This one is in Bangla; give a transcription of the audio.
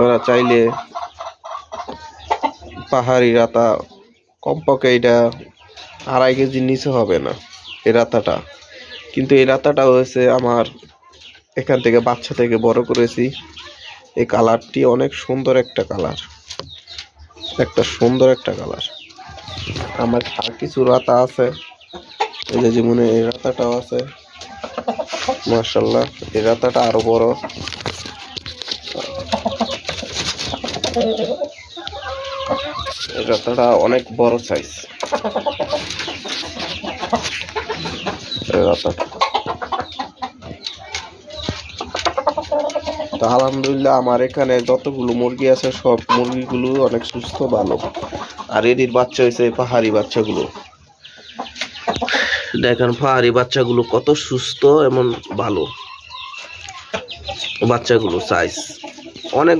আপনারা চাইলে পাহাড়ি রাতা, কমপক্ষে এটা আড়াই কেজির নিচে হবে না, এই রাতাটা। কিন্তু এই রাতাটা হয়েছে আমার এখান থেকে বাচ্চা থেকে বড় করেছি। এই কালারটি অনেক সুন্দর একটা কালার। একটা সুন্দর একটা কালার। আমার আর কিছু রাতা আছে। এই যে যেমন এই রাতাটাও আছে। মার্শাল্লাহ এই রাতাটা আরও বড়। রাতাটা অনেক বড় সাইজ আলহামদুলিল্লাহ আমার এখানে যতগুলো মুরগি আছে, সব মুরগিগুলো অনেক সুস্থ, ভালো। আর এটির বাচ্চা হয়েছে পাহাড়ি বাচ্চাগুলো। দেখেন পাহাড়ি বাচ্চাগুলো কত সুস্থ এমন ভালো। বাচ্চাগুলো সাইজ অনেক